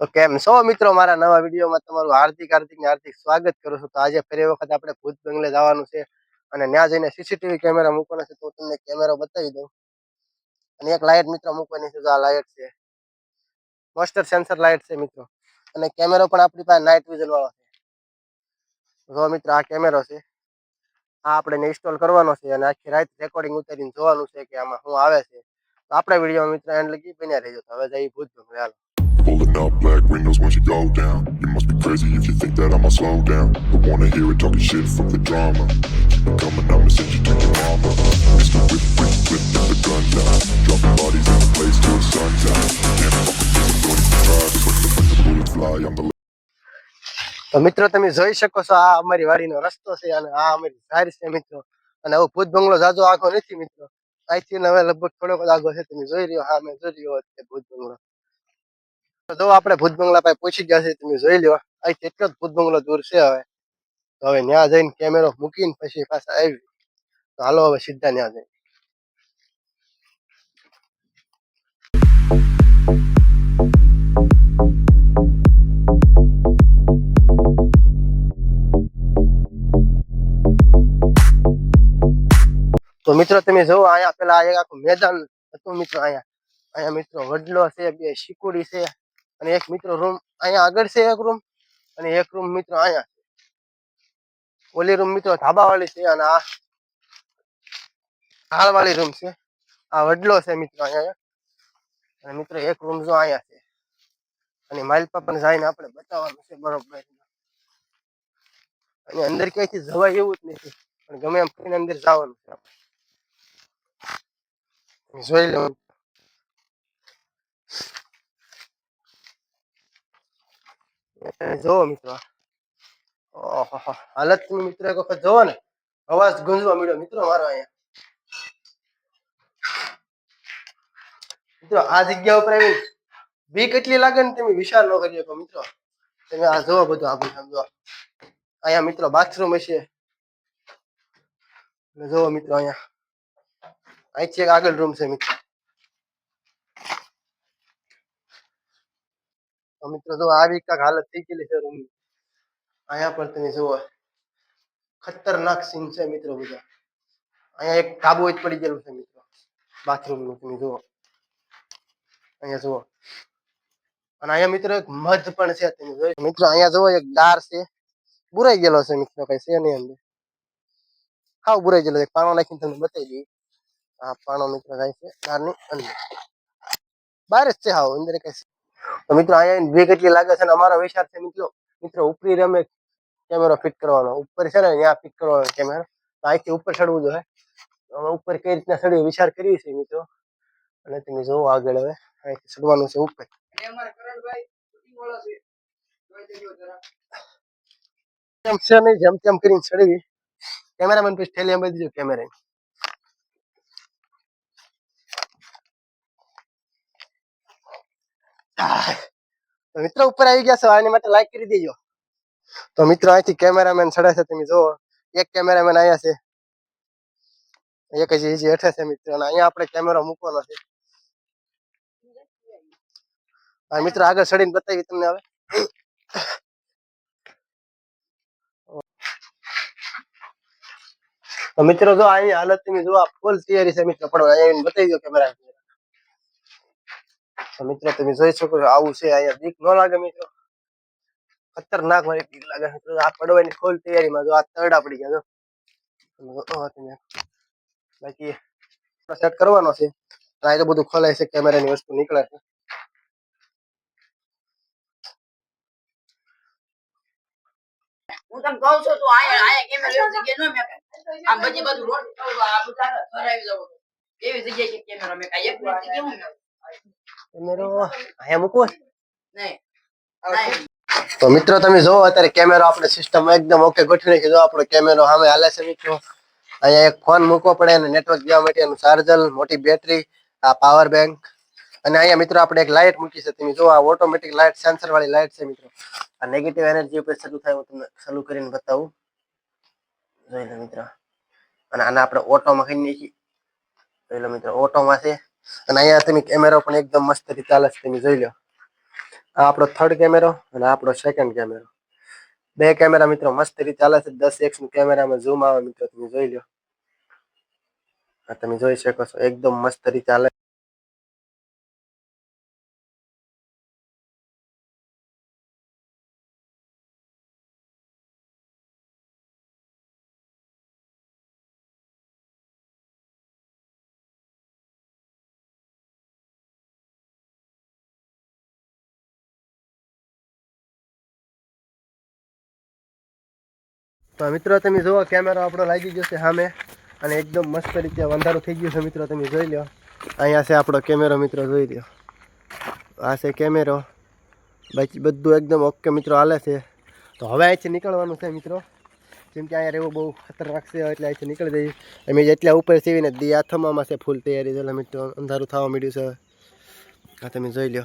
તો કેમ? છો મિત્રો, મારા નવા વિડીયોમાં તમારું હાર્દિક હાર્દિક ને હાર્દિક સ્વાગત કરું છું. તો આજે ફરી વખત આપણે ભૂત બંગલે જવાનું છે અને ત્યાં જઈને સીસીટીવી કેમેરા મૂકવાનો છે. તો તમને કેમેરો બતાવી દઉં. અને એક લાઇટ મિત્રો મૂકવાની છે. તો આ લાઇટ છે. મોસ્ટર સેન્સર લાઇટ છે મિત્રો. અને કેમેરો પણ આપણી પાસે નાઇટ વિઝન વાળો છે. જો મિત્રો, આ કેમેરો છે. આ આપણે ઇન્સ્ટોલ કરવાનો છે અને આખી રાત રેકોર્ડિંગ ઉતારીને જોવાનું છે કે આમાં શું આવે છે. તો આપણા વિડીયોમાં મિત્રો એન્ડ લગી બન્યા રહેજો. હવે જઈ ભૂત બંગલે. હાલો. Pulling up black windows once you go down. You must be crazy if you think that I'ma slow down. Don't wanna hear it talking shit from the drama. Keep it coming, I'ma send you to your mama. Mr. Whip, whip, whip, get the gun down. Dropping bodies in the place till the sun's out. Can't fuck with this, I'm going to try. Just like the, like the bullets fly, I'm the તો મિત્રો તમે જોઈ શકો છો આ અમારી વાડીનો રસ્તો છે અને આ અમારી ઝાડ છે મિત્રો અને હવે ભૂત બંગલો જાજો આખો નથી મિત્રો અહીંથી ને હવે લગભગ થોડોક જ આગો છે તમે જોઈ રહ્યો હા મેં જોઈ રહ્યો છે ભૂત બંગલો તો જો આપણે ભૂત બંગલા પાસે પહોંચી ગયા છે તમે જોઈ લ્યો અહીંથી એટલો જ ભૂત બંગલો દૂર છે હવે તો હવે ત્યાં જઈને કેમેરો મૂકીને પછી પાછા આવી તો હાલો હવે સીધા ત્યાં જઈએ તો મિત્રો તમે જોવો અહીંયા પેલા એક આખું મેદાન હતું મિત્રો અહીંયા અહીંયા મિત્રો વડલો છે બે શીકુડી છે અને એક મિત્રો રૂમ અહીંયા આગળ છે એક રૂમ અને એક રૂમ મિત્રો અહીંયા છે. ઓલી રૂમ મિત્રો ધાબા વાળી છે અને આ હાલ વાળી રૂમ છે. આ વડલો છે મિત્રો અહીંયા. અને મિત્રો એક રૂમ જો અહીંયા છે. અને માલપા પણ જઈને આપણે બતાવવાનું છે બરોબર. અને અંદર ક્યાંયથી જવાય એવું જ નથી. પણ ગમે એમ કરીને અંદર જવાનું છે. જોઈ લો. જોવો મિત્રો. હાલત મિત્રો એક વખત જોવો ને. અવાજ ગુંજવા મળ્યો મિત્રો મારો અહીંયા. મિત્રો, આ જગ્યા ઉપર આવી બી કેટલી લાગે ને તમે વિચાર ન કરી શકો મિત્રો. તમે આ જોવો બધું આપણે સમજો અહીંયા મિત્રો બાથરૂમ હશે. જોવો મિત્રો અહીંયા. અહીંથી એક આગળ રૂમ છે મિત્રો. તો મિત્રો જો આવી કાંઈક હાલત થઈ ગયેલી છે રૂમની અહીંયા પર તમે જુઓ ખતરનાક સીન છે મિત્રો બધા અહીંયા એક ધાબો જ પડી ગયેલું છે મિત્રો બાથરૂમ નું તમે જુઓ અહીંયા જુઓ અને અહીંયા મિત્રો એક મધ પણ છે તમે જોઈ મિત્રો અહીંયા જુઓ એક દાર છે બુરાઈ ગયેલો છે મિત્રો કઈ છે નહીં અંદર હાવ બુરાઈ ગયેલો છે પાણો નાખીને તમને બતાવી દઈએ આ પાણો મિત્રો જાય છે દારની અંદર બહાર જ છે હાવ અંદર કઈ તો મિત્રો, અહીંયા બે કેટલી લાગે છે અને અમારો વિચાર છે મિત્રો મિત્રો, ઉપરી રમે કેમેરો ફિટ કરવાનો. ઉપર છે ને ત્યાં ફિટ કરવાનો કેમેરો તો અહીંથી ઉપર ચડવું જોઈએ. હવે ઉપર કઈ રીતના ચડવું વિચાર કરીએ છીએ મિત્રો. અને તમે જોવો આગળ હવે, અહીંથી ચડવાનું છે ઉપર. જેમ છે નહીં જેમ તેમ કરીને ચડવી. કેમેરામેન પછી ઠેલી અમે દીધું કેમેરા તો મિત્રો ઉપર આવી ગયા છો આની માટે લાઈક કરી દેજો તો મિત્રો અહીંથી કેમેરામેન ચડે છે તમે જુઓ એક કેમેરામેન અહીંયા છે એક હજી હજી હેઠે છે મિત્રો અને અહીંયા આપણે કેમેરો મૂકવાનો છે હા મિત્રો આગળ ચડીને બતાવી તમને હવે તો મિત્રો જો અહીંયા હાલત તમે જો આ ફૂલ તૈયારી છે મિત્રો પણ અહીંયા આવીને બતાવી દો કેમેરા તો મિત્રો તમે જોઈ શકો છો આવું છે અહીંયા બીક ન લાગે મિત્રો ખતરનાક મારી બીક લાગે મિત્રો આ પડવાની ફૂલ તૈયારીમાં જો આ તરડા પડી ગયા જો તમે જો તમે બાકી સેટ કરવાનો છે આ તો બધું ખોલાય છે કેમેરાની વસ્તુ નીકળે છે હું તને કહું છું તું આયા આયા કેમેરો એવી જગ્યાએ ન મેકાય આમ બધી બાજુ રોડ આ બધા ફરાવી દઉં એવી જગ્યાએ કે કેમેરો મેકાય એક મિનિટ કેવું મેકાય કેમેરો અહીંયા મૂકવો. તો મિત્રો તમે જોવો અત્યારે કેમેરો આપણે સિસ્ટમ એકદમ ઓકે ગોઠવી નાખી. જો આપણો કેમેરો સામે હાલે છે મિત્રો. અહીંયા એક ફોન મૂકવો પડે અને નેટવર્ક જવા માટે એનું ચાર્જર મોટી બેટરી આ પાવર બેંક અને અહીંયા મિત્રો આપણે એક લાઇટ મૂકી છે. તમે જો આ ઓટોમેટિક લાઇટ સેન્સર વાળી લાઇટ છે મિત્રો. આ નેગેટિવ એનર્જી ઉપર શરૂ થાય હું તમને શરૂ કરીને બતાવું. જોઈ લો મિત્રો. અને આને આપણે ઓટોમાં કરી નાખી. જોઈ લો મિત્રો ઓટોમાં છે. અને અહીંયા તમે કેમેરો પણ એકદમ મસ્ત રીતે ચાલે છે, તમે જોઈ લો. આ આપણો થર્ડ કેમેરો અને આપણો સેકન્ડ કેમેરો બે કેમેરા મિત્રો મસ્ત રીતે ચાલે છે, દસ એક્સનું કેમેરામાં ઝૂમ આવે મિત્રો, તમે જોઈ લો. તમે જોઈ શકો છો, એકદમ મસ્ત રીતે ચાલે તો મિત્રો, તમે જુઓ કેમેરો આપણો લાગી ગયો છે સામે અને એકદમ મસ્ત રીતે અંધારું થઈ ગયું છે મિત્રો, તમે જોઈ લો. અહીંયા છે આપણો કેમેરો મિત્રો, જોઈ લો. આ છે કેમેરો બાકી બધું એકદમ ઓકે મિત્રો, હાલે છે. તો હવે અહીંથી નીકળવાનું છે મિત્રો. જેમ કે અહીંયા રહેવું બહુ ખતરનાક છે, એટલે અહીંથી નીકળી જઈએ. અમે જેટલા ઉપર સીવીને દી આથમામાં છે ફૂલ તૈયારી છે મિત્રો અંધારું થવા માંડ્યું છે. આ તમે જોઈ લો.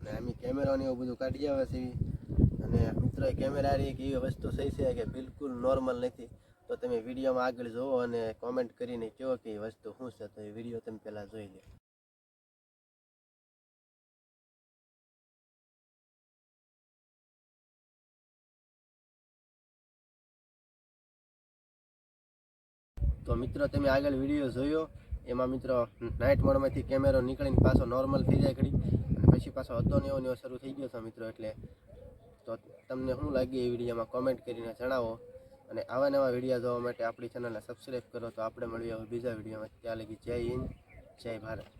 અને અમે કેમેરાને એવું બધું કાઢી આવે છે અને મિત્રો કેમેરા એક એવી વસ્તુ થઈ છે કે બિલકુલ નોર્મલ નથી. તો તમે વિડીયોમાં આગળ જુઓ અને કોમેન્ટ કરીને કહો કે એ વસ્તુ શું છે. તો એ વીડિયો તમે પહેલાં જોઈ લો. તો મિત્રો, તમે આગળ વીડિયો જોયો. એમાં મિત્રો નાઇટ મોડમાંથી કેમેરો નીકળીને પાછો નોર્મલ થઈ જાય ઘડી પછી હતો ને એવો શરૂ થઈ ગયો છે મિત્રો, એટલે તો તમને શું લાગ્યું એ વિડીયોમાં કોમેન્ટ કરીને જણાવો. અને આવા નવા વીડિયો જોવા માટે આપણી ચેનલને સબસ્ક્રાઈબ કરો તો આપણે મળીએ બીજા વિડીયોમાં. ત્યાં લગી જય હિન્દ, જય ભારત.